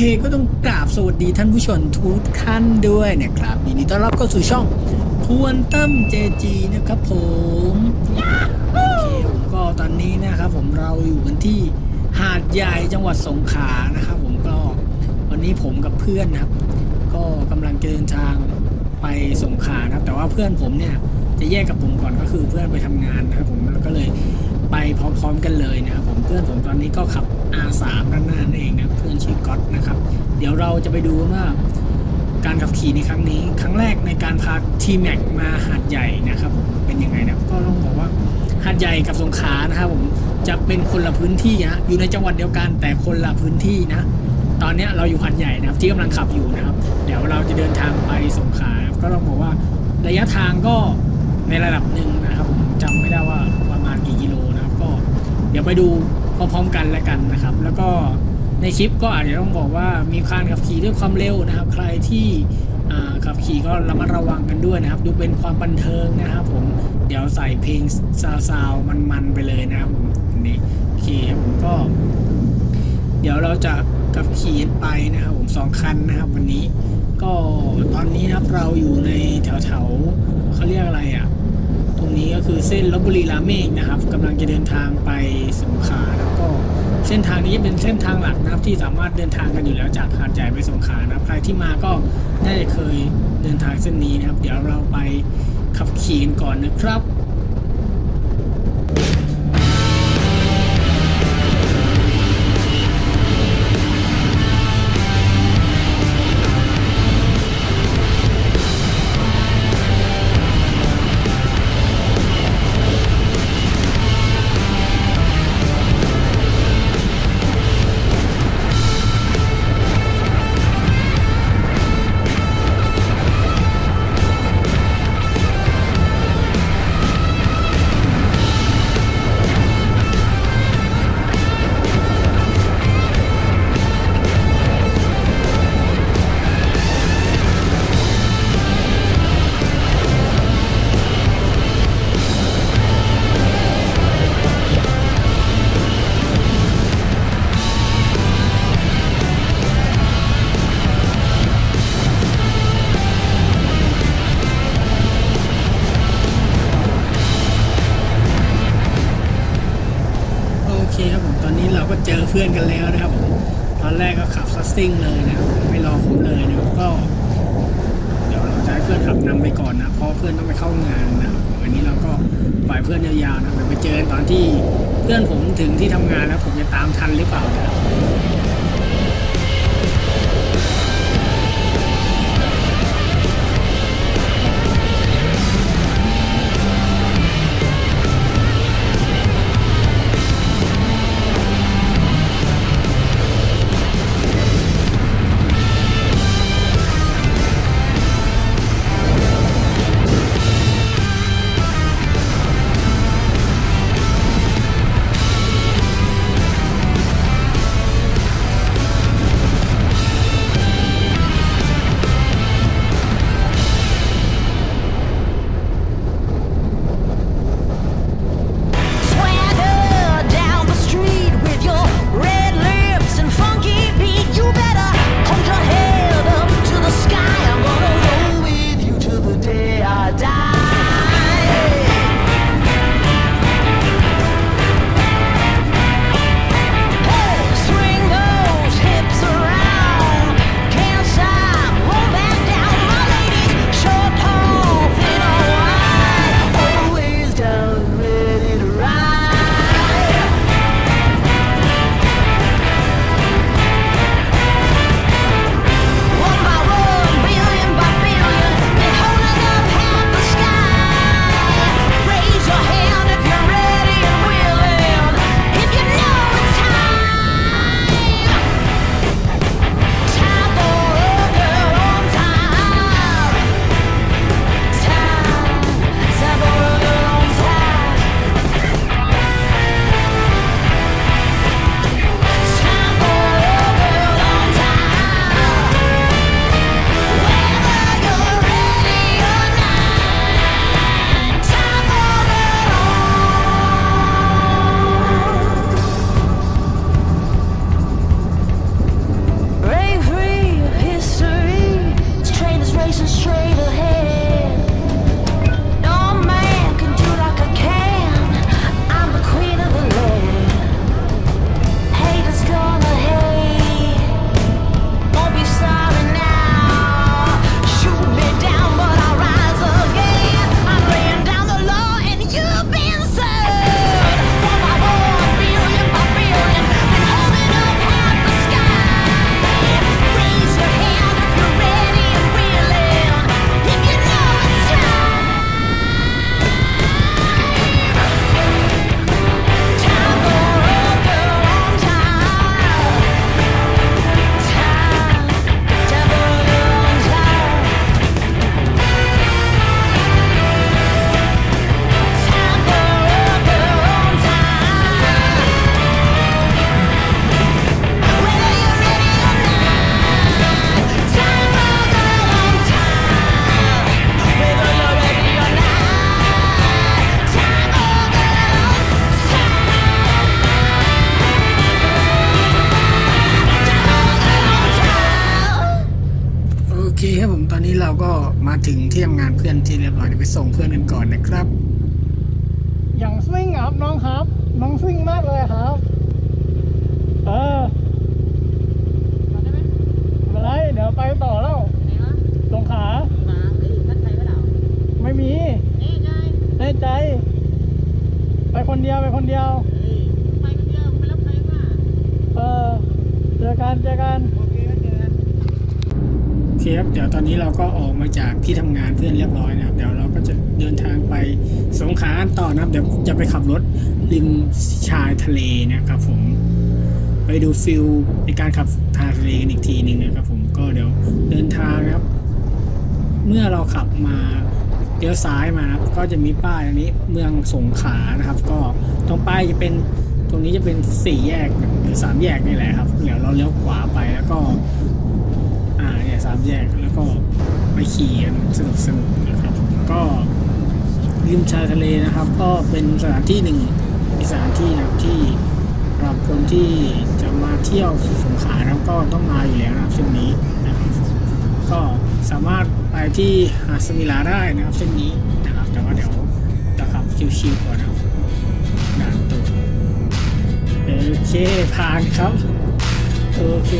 เคก็ต้องกราบสวัสดีท่านผู้ชมทุกท่านด้วยนะครับยินดีต้อนรับเข้าสู่ช่องควนตั้มเจจีนะครับผมโอเคผมก็ตอนนี้นะครับผมเราอยู่กันที่หาดใหญ่จังหวัดสงขลานะครับผมก็วันนี้ผมกับเพื่อนนะครับ ก็กำลังเดินทางไปสงขลานะครับ แต่ว่าเพื่อนผมเนี่ยจะแยกกับผมก่อนก็คือเพื่อนไปทำงานนะครับผมแล้วก็เลยไป พร้อมๆกันเลยนะครับผมเพื่อนผมตอนนี้ก็ขับ R3 ด้านหน้านั่นเองนะเพื่อนชื่อก๊อตนะครับ เดี๋ยวเราจะไปดูว่าการขับขี่ในครั้งนี้ ครั้งแรกในการพาทีแม็กมาหาดใหญ่นะครับผมเป็นยังไงนะก็ต้องบอกว่าหาดใหญ่กับสงขลานะครับผมจะเป็นคนละพื้นที่นะอยู่ในจังหวัดเดียวกันแต่คนละพื้นที่นะ ตอนนี้เราอยู่หัดใหญ่นะครับ ที่กำลังขับอยู่นะครับ เดี๋ยวเราจะเดินทางไปสงขลาก็ต้องบอกว่าระยะทางก็ในระดับหนึ่งนะ เดี๋ยวไปดูพร้อมๆกันแล้วกันนะครับ แล้วก็ในคลิปก็อาจจะต้องบอกว่ามีการขับขี่ด้วยความเร็วนะครับ ใครที่ขับขี่ก็ระมัดระวังกันด้วยนะครับ ดูเป็นความบันเทิงนะครับผมเดี๋ยวใส่เพลงซาวๆมันๆไปเลยนะครับผมอันนี้โอเคผมก็ เดี๋ยวเราจะขับขี่ไปนะครับผมสองคันนะครับวันนี้ ก็ตอนนี้นะครับเราอยู่ในแถวๆเขาเรียกอะไรอะ่ะ นี้ก็คือเส้นลบบุรีราเมฆนะครับกำลังจะเดินทางไปสงขลาแล้วก็เส้นทางนี้เป็นเส้นทางหลักนะครับที่สามารถเดินทางกันอยู่แล้วจากหาดใหญ่ไปสงขลานะครับใครที่มาก็ได้เคยเดินทางเส้นนี้นะครับ เดี๋ยวเราไปขับขี่กันก่อนนะครับ เราก็เจอเพื่อนกันแล้วนะครับผมตอนแรกก็ขับซัสติ้งเลยนะครับไม่รอผมเลยนะครับก็ เดี๋ยวเราจะให้เพื่อนขับนำไปก่อนนะเพราะเพื่อนต้องไปเข้างานนะครับอันนี้เราก็ปล่อยเพื่อนยาวๆนะเดี๋ยวไปเจอตอนที่เพื่อนผมถึงที่ทำงานแล้วผมจะตามทันหรือเปล่านะครับ มาถึงที่ทำงานเพื่อนที่เรียบร้อยเดี๋ยวไปส่งเพื่อนกันก่อนนะครับ อย่างซิ่งอะครับน้องครับ น้องซิ่งมากเลยครับ เออไม่เป็นไรเดี๋ยวไปต่อแล้วสงขลาไม่มีแน่ใจ ไปคนเดียวไปคนเดียวเออเจอกันเจอกันโอเค ครับเดี๋ยวตอนนี้เราก็ออกมาจากที่ทำงานเพื่อนเรียบร้อยนะครับ เดี๋ยวเราก็จะเดินทางไปสงขลาต่อนะครับ เดี๋ยวจะไปขับรถริมชายทะเลนะครับผมไปดูฟิลในการขับทางทะเลกันอีกทีหนึ่งนะครับผมก็เดี๋ยวเดินทางนะครับ เมื่อเราขับมาเลี้ยวซ้ายมานะครับ ก็จะมีป้ายอันนี้เมืองสงขลานะครับ ก็ตรงป้ายจะเป็นตรงนี้จะเป็นสี่แยกหรือสามแยกนี่แหละครับเดี๋ยวเราเลี้ยวขวาไปแล้วก็ามแยกแล้วก็ไปขี่กันสนุกสนุกๆนะครับ ก็ริมชายทะเลนะครับ ก็เป็นสถานที่หนึ่งอีกสถานที่นะครับที่สำหรับคนที่จะมาเที่ยวสงขลานะครับก็ต้องมาอยู่แล้วนะครับเส้นนี้นะครับก็สามารถไปที่หาดสมิลาได้นะครับเส้นนี้นะครับ แต่ว่าเดี๋ยวจะขับชิวๆก่อนนะครับด่านตัวโอเคผ่านครับ โอเค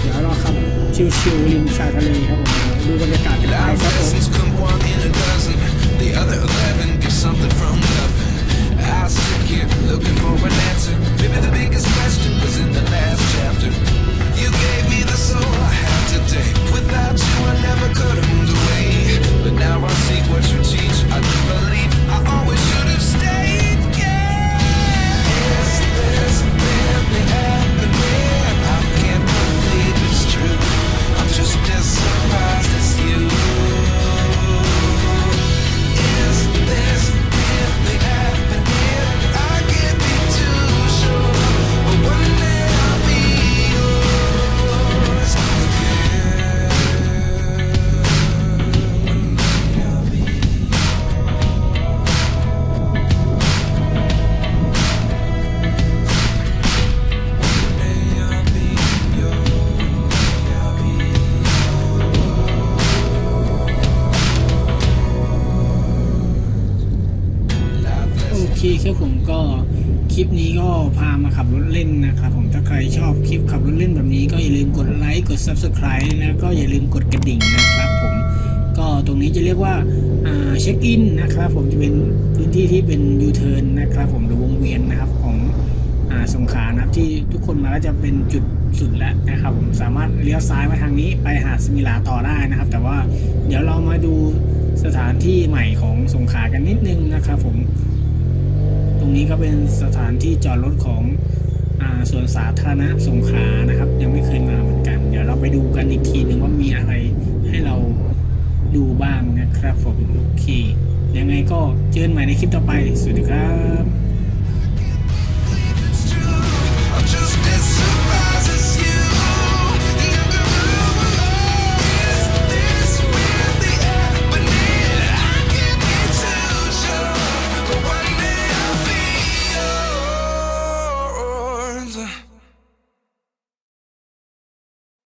เดี๋ยวเราขับชิวๆริมชายทะเลครับผมดูบรรยากาศกันไป Life ครับผม lessons come one in a dozen. The other eleven get something from nothing. I sit here looking for an answer. Maybe the biggest question was in the last chapter. You gave me the soul I have today. Without you, I never could have moved away. But now I see what you teach. เคครับผมก็คลิปนี้ก็พามาขับรถเล่นนะครับผมถ้าใครชอบคลิปขับรถเล่นแบบนี้ก็อย่าลืมกดไลค์กด Subscribe แล้วก็อย่าลืมกดกระดิ่งนะครับผมก็ตรงนี้จะเรียกว่าเช็คอินนะครับผมจะเป็นพื้นที่ที่เป็นยูเทิร์นนะครับผมหรือวงเวียนนะครับของอสงขานะครับที่ทุกคนมาแล้วจะเป็นจุดสุดแล้วนะครับผมสามารถเลี้ยวซ้ายมาทางนี้ไปหาดสมิลาต่อได้นะครับ แต่ว่าเดี๋ยวเรามาดูสถานที่ใหม่ของสงขากันนิดนึงนะครับผม นี้ก็เป็นสถานที่จอดรถของอส่วนสาธารณะสงขลานะครับ ยังไม่เคยมาเหมือนกัน เดี๋ยวเราไปดูกันอีกทีหนึ่งว่ามีอะไรให้เราดูบ้างนะครับผมโอเคยังไงก็เจอกันใหม่ในคลิปต่อไป สวัสดีครับ